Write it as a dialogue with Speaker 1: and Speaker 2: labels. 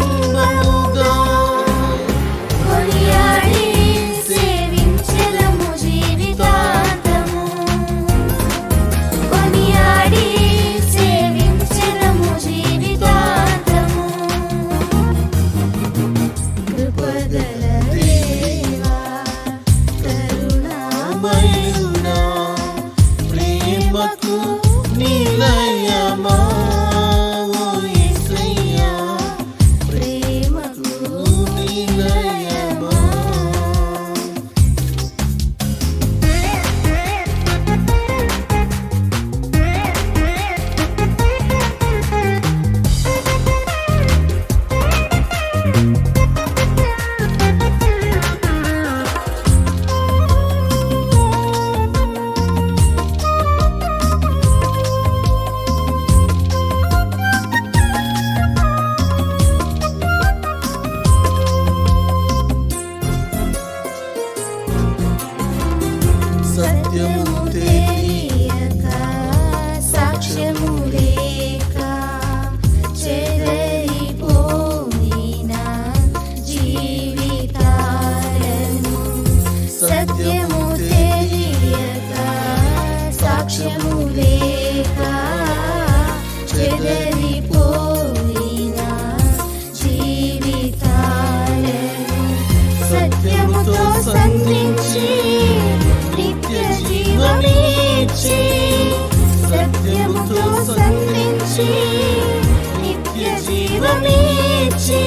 Speaker 1: you. you're diamante. Nithya జీవమిచ్చే